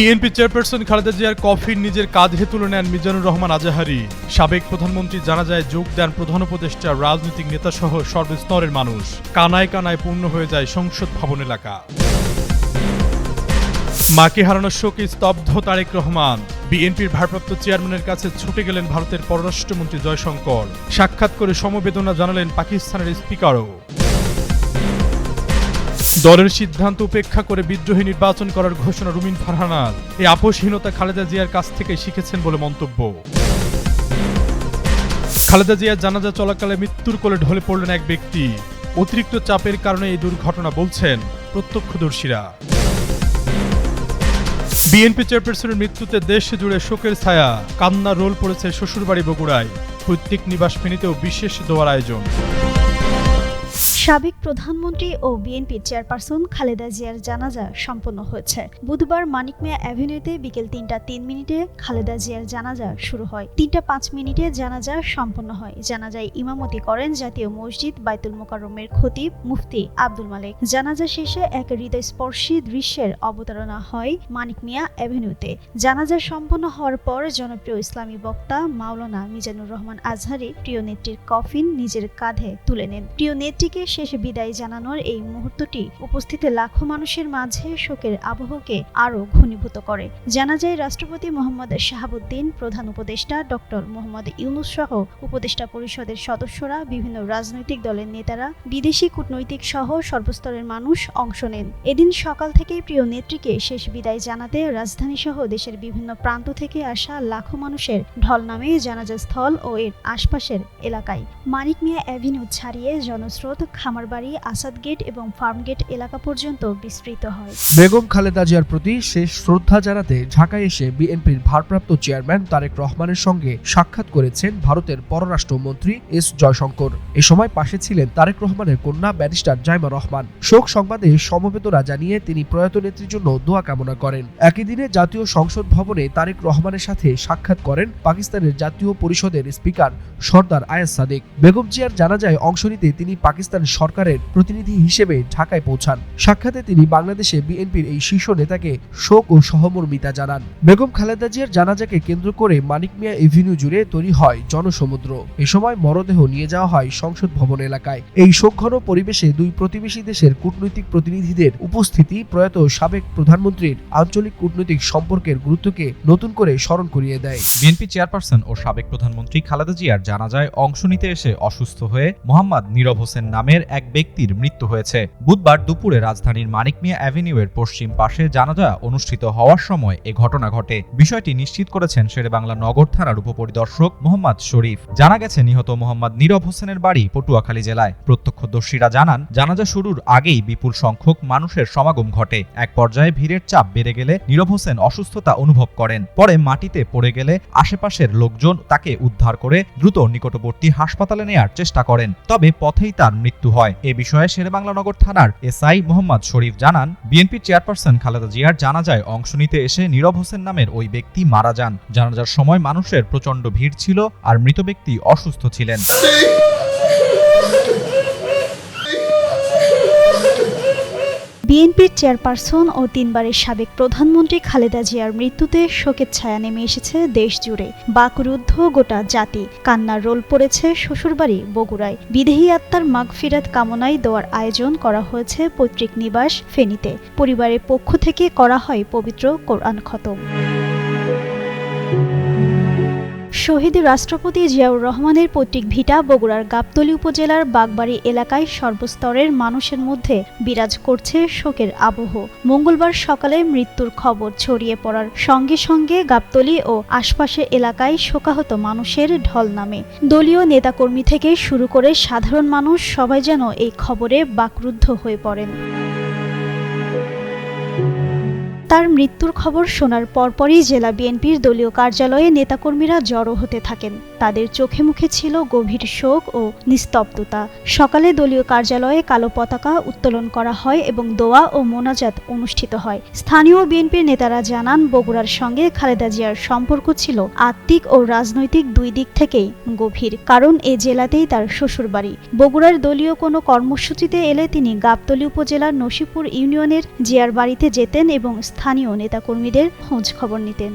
BNP chairperson Khaleda জিয়ার coffin নিজের কাঁধে তুলে নেন মিজানুর রহমান আজাহারি। সাবেক প্রধানমন্ত্রী জানা যায় যোগ দেন প্রধান উপদেষ্টা, রাজনৈতিক নেতা সহ সর্বস্তরের মানুষ। কানায় কানায় পূর্ণ হয়ে যায় সংসদ ভবন এলাকা। মাকে হারানোর শোকে স্তব্ধ তারেক রহমান। বিএনপির ভারপ্রাপ্ত চেয়ারম্যানের কাছে ছুটে গেলেন ভারতের পররাষ্ট্রমন্ত্রী জয়শঙ্কর। সাক্ষাৎ করে সমবেদনা জানালেন পাকিস্তানের স্পিকারও। দলের সিদ্ধান্ত উপেক্ষা করে বিদ্রোহী নির্বাচন করার ঘোষণা রুমিন ফারহানার। এই আপোষহীনতা খালেদা জিয়ার কাছ থেকে শিখেছেন বলে মন্তব্য। খালেদা জিয়ার জানাজা চলাকালে মৃত্যুর কোলে ঢলে পড়লেন এক ব্যক্তি। অতিরিক্ত চাপের কারণে এই দুর্ঘটনা বলছেন প্রত্যক্ষদর্শীরা। বিএনপি চেয়ারপারসনের মৃত্যুতে দেশ জুড়ে শোকের ছায়া। কান্না রোল পড়েছে শ্বশুরবাড়ি বগুড়ায়। পৈতৃক নিবাস ফেনীতেও বিশেষ দোয়ার আয়োজন। সাবেক প্রধানমন্ত্রী ও বিএনপি চেয়ারপারসন খালেদা জিয়ার জানাজা সম্পন্ন হয়েছে। বুধবার মানিক মিয়া অ্যাভিনিউতে বিকেল তিনটা তিন মিনিটে খালেদা জিয়ার জানাজা শুরু হয়। তিনটা পাঁচ মিনিটে জানাজা সম্পন্ন হয়। জানাজায় ইমামতি করেন জাতীয় মসজিদ বাইতুল মোকাররমের খতিব মুফতি আব্দুল মালেক। জানাজা শেষে এক হৃদয়স্পর্শী দৃশ্যের অবতারণা হয় মানিক মিয়া অ্যাভিনিউতে। জানাজা সম্পন্ন হওয়ার পর জনপ্রিয় ইসলামী বক্তা মাওলানা মিজানুর রহমান আজহারি প্রিয় নেত্রীর কফিন নিজের কাঁধে তুলে নেন। প্রিয় নেত্রীকে শেষ বিদায় জানানোর এই মুহূর্তটি উপস্থিত লাখো মানুষের মাঝে শোকের আবহকে আরও ঘনীভূত করে। জানা যায়, রাষ্ট্রপতি মোহাম্মদ শাহাবুদ্দিন, প্রধান উপদেষ্টা ডক্টর মোহাম্মদ ইউনুস সহ উপদেষ্টা পরিষদের সদস্যরা, বিভিন্ন রাজনৈতিক দলের নেতারা, বিদেশি কূটনৈতিক সহ সর্বস্তরের মানুষ অংশ নেন। এদিন সকাল থেকেই প্রিয় নেত্রীকে শেষ বিদায় জানাতে রাজধানী সহ দেশের বিভিন্ন প্রান্ত থেকে আসা লাখো মানুষের ঢল নামে জানাজা স্থল ও এর আশপাশের এলাকায়। মানিক মিয়া অ্যাভিনিউ ছাড়িয়ে জনস্রোত খামারবাড়ি, আসাদ গেট এবং ফার্ম গেট এলাকা পর্যন্ত বিস্তৃত হয়। বেগম খালেদা জিয়ার প্রতি শেষ শ্রদ্ধা জানাতে ঢাকায় এসে বিএনপির ভারপ্রাপ্ত চেয়ারম্যান তারেক রহমানের সঙ্গে সাক্ষাৎ করেছেন ভারতের পররাষ্ট্রমন্ত্রী এস জয়শঙ্কর। এ সময় পাশে ছিলেন তারেক রহমানের কন্যা ব্যারিস্টার জাইমা রহমান। শোক সংবাদে সমবেদনা জানিয়ে তিনি প্রয়াত নেত্রীর জন্য দোয়া কামনা করেন। একই দিনে জাতীয় সংসদ ভবনে তারেক রহমানের সাথে সাক্ষাৎ করেন পাকিস্তানের জাতীয় পরিষদের স্পিকার সর্দার আয়াজ সাদেক। বেগম জিয়ার জানাজায় অংশ নিতে তিনি পাকিস্তান সরকারের প্রতিনিধি হিসেবে ঢাকায় পৌঁছান। সাক্ষাতে তিনি বাংলাদেশে বিএনপির এই শীর্ষ নেতাকে শোক ও সহমর্মিতা জানান। বেগম খালেদা জিয়ার জানাজাকে কেন্দ্র করে মানিক মিয়া এভিনিউ জুড়ে তৈরি হয় জনসমুদ্র। এ সময় মরদেহ নিয়ে যাওয়া হয় সংসদ ভবন এলাকায়। এই শোকঘন পরিবেশে দুই প্রতিবেশী দেশের কূটনৈতিক প্রতিনিধিদের উপস্থিতি প্রয়াত সাবেক প্রধানমন্ত্রীর আঞ্চলিক কূটনৈতিক সম্পর্কের গুরুত্বকে নতুন করে স্মরণ করিয়ে দেয়। বিএনপি চেয়ারপারসন ও সাবেক প্রধানমন্ত্রী খালেদা জিয়ার জানাজায় অংশ নিতে এসে অসুস্থ হয়ে মোহাম্মদ নীরব হোসেন নামের এক ব্যক্তির মৃত্যু হয়েছে। বুধবার দুপুরে রাজধানীর মানিক মিয়া অ্যাভিনিউয়ের পশ্চিম পাশে জানাজা অনুষ্ঠিত হওয়ার সময় এ ঘটনা ঘটে। বিষয়টি নিশ্চিত করেছেন শেরেবাংলা নগর থানার উপপরিদর্শক মোহাম্মদ শরীফ। জানা গেছে, নিহত মোহাম্মদ নীরব হোসেনের বাড়ি পটুয়াখালী জেলায়। প্রত্যক্ষদর্শীরা জানান, জানাজা শুরুর আগেই বিপুল সংখ্যক মানুষের সমাগম ঘটে। এক পর্যায়ে ভিড়ের চাপ বেড়ে গেলে নীরব হোসেন অসুস্থতা অনুভব করেন। পরে মাটিতে পড়ে গেলে আশেপাশের লোকজন তাকে উদ্ধার করে দ্রুত নিকটবর্তী হাসপাতালে নেয়ার চেষ্টা করেন। তবে পথেই তার মৃত্যু হয়। এ বিষয়ে শেরেবাংলা নগর থানার এসআই মোহাম্মদ শরীফ জানান বিএনপির চেয়ারপারসন খালেদা জিয়ার জানাজায় অংশ নিতে এসে নীরব হোসেন নামের ওই ব্যক্তি মারা যান। জানাজার সময় মানুষের প্রচণ্ড ভিড় ছিল আর মৃত ব্যক্তি অসুস্থ ছিলেন। বিএনপির চেয়ারপারসন ও তিনবারের সাবেক প্রধানমন্ত্রী খালেদা জিয়ার মৃত্যুতে শোকের ছায়া নেমে এসেছে দেশ জুড়ে। বাকরুদ্ধ গোটা জাতি। কান্নার রোল পড়েছে শ্বশুরবাড়ি, বগুড়ায়। বিদেহী আত্মার মাগফিরাত কামনায় দেওয়ার আয়োজন করা হয়েছে পৈতৃক নিবাস ফেনীতে। পরিবারের পক্ষ থেকে করা হয় পবিত্র কোরআন খতম। শহীদ রাষ্ট্রপতি জিয়াউর রহমানের পৈতৃক ভিটা বগুড়ার গাবতলী উপজেলার বাগবাড়ি এলাকায় সর্বস্তরের মানুষের মধ্যে বিরাজ করছে শোকের আবহ। মঙ্গলবার সকালে মৃত্যুর খবর ছড়িয়ে পড়ার সঙ্গে সঙ্গে গাবতলী ও আশপাশের এলাকায় শোকাহত মানুষের ঢল নামে। দলীয় নেতাকর্মী থেকে শুরু করে সাধারণ মানুষ সবাই যেন এই খবরে বাকরুদ্ধ হয়ে পড়েন। তার মৃত্যুর খবর শোনার পরপরই জেলা বিএনপির দলীয় কার্যালয়ে নেতাকর্মীরা জড়ো হতে থাকেন। তাদের চোখে মুখে ছিল গভীর শোক ও নিস্তব্ধতা। সকালে দলীয় কার্যালয়ে কালো পতাকা উত্তোলন করা হয় এবং দোয়া ও মোনাজাত অনুষ্ঠিত হয়। স্থানীয় বিএনপির নেতারা জানান, বগুড়ার সঙ্গে খালেদা জিয়ার সম্পর্ক ছিল আত্মিক ও রাজনৈতিক দুই দিক থেকেই গভীর, কারণ এ জেলাতেই তার শ্বশুরবাড়ি। বগুড়ার দলীয় কোনো কর্মসূচিতে এলে তিনি গাবতলী উপজেলার নসিপুর ইউনিয়নের জিয়ার বাড়িতে যেতেন এবং স্থানীয় নেতাকর্মীদের খোঁজ খবর নিতেন।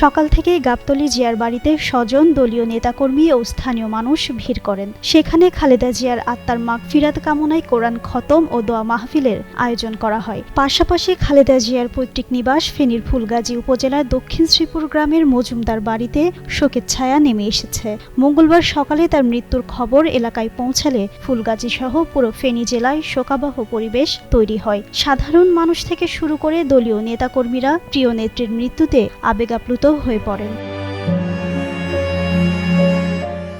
সকাল থেকেই গাবতলী জিয়ার বাড়িতে স্বজন, দলীয় নেতাকর্মী ও স্থানীয় মানুষ ভিড় করেন। সেখানে খালেদা জিয়ার আত্মার মাগ মাগফিরাত কামনায় কোরআন খতম ও দোয়া মাহফিলের আয়োজন করা হয়। পাশাপাশি খালেদা জিয়ার পৈতৃক নিবাস ফেনীর ফুলগাজী উপজেলার দক্ষিণ শ্রীপুর গ্রামের মজুমদার বাড়িতে শোকের ছায়া নেমে এসেছে। মঙ্গলবার সকালে তার মৃত্যুর খবর এলাকায় পৌঁছালে ফুলগাজী সহ পুরো ফেনী জেলায় শোকাবহ পরিবেশ তৈরি হয়। সাধারণ মানুষ থেকে শুরু করে দলীয় নেতাকর্মীরা প্রিয় নেত্রীর মৃত্যুতে আবেগাপ্লুত হয়ে পড়েন।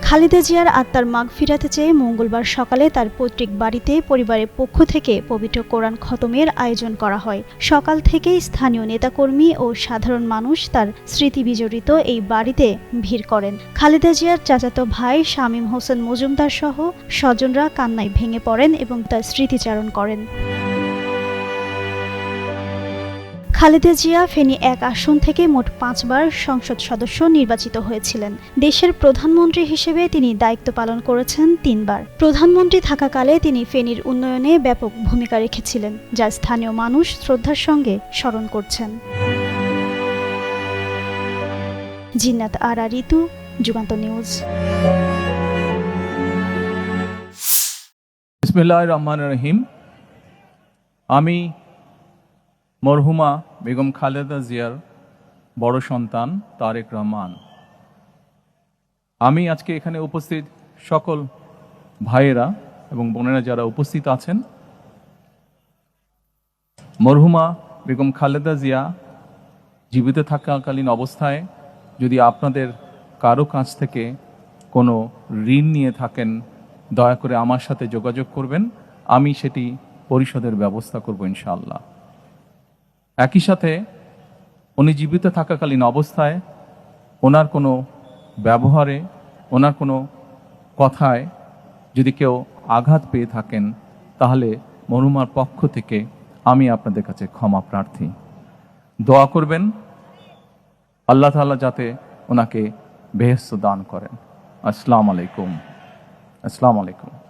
খালেদা জিয়ার আত্মার মাগ ফিরাতে চেয়ে মঙ্গলবার সকালে তার পৈতৃক বাড়িতে পরিবারের পক্ষ থেকে পবিত্র কোরআন খতমের আয়োজন করা হয়। সকাল থেকেই স্থানীয় নেতাকর্মী ও সাধারণ মানুষ তার স্মৃতি বিজড়িত এই বাড়িতে ভিড় করেন। খালেদা জিয়ার চাচাতো ভাই শামীম হোসেন মজুমদার সহ স্বজনরা কান্নায় ভেঙে পড়েন এবং তার স্মৃতিচারণ করেন। খালেদা জিয়া ফেনী এক আসন থেকে মোট পাঁচবার সংসদ সদস্য নির্বাচিত হয়েছিলেন। দেশের প্রধানমন্ত্রী হিসেবে তিনি দায়িত্ব পালন করেছেন তিনবার। প্রধানমন্ত্রী থাকাকালে তিনি ফেনীর উন্নয়নে ব্যাপক ভূমিকা রেখেছিলেন, যা স্থানীয় মানুষ শ্রদ্ধার সঙ্গে স্মরণ করছেন। জিন্নাত আরা, ঋতু, যুগান্ত নিউজ। বিসমিল্লাহ রহমান রহিম। আমি মরহুমা বেগম খালেদা জিয়ার বড় সন্তান তারেক রহমান। আমি আজকে এখানে উপস্থিত সকল ভাইয়েরা এবং বোনেরা যারা উপস্থিত আছেন, মরহুমা বেগম খালেদা জিয়া জীবিত থাকাকালীন অবস্থায় যদি আপনাদের কারও কাছ থেকে কোনো ঋণ নিয়ে থাকেন, দয়া করে আমার সাথে যোগাযোগ করবেন, আমি সেটি পরিশোধের ব্যবস্থা করব ইনশাআল্লাহ। একই সাথে উনি জীবিত থাকাকালীন অবস্থায় ওনার কোনো ব্যবহারে, ওনার কোনো কথায় যদি কেউ আঘাত পেয়ে থাকেন, তাহলে মরুমার পক্ষ থেকে আমি আপনাদের কাছে ক্ষমা প্রার্থী। দোয়া করবেন, আল্লাহ তাআলা যাতে ওনাকে বেহস্ত দান করেন। আসসালামু আলাইকুম। আসসালামু আলাইকুম।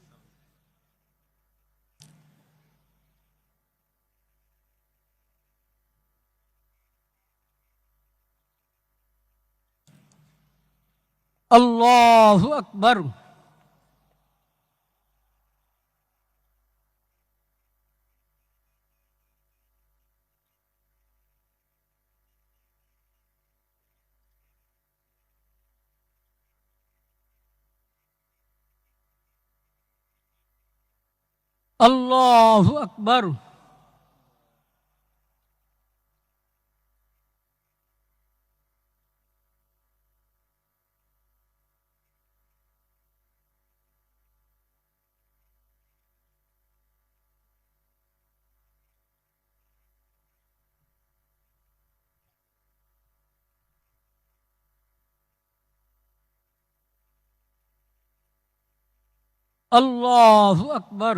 আল্লাহু আকবার আল্লাহু আকবার আল্লাহ আকবর।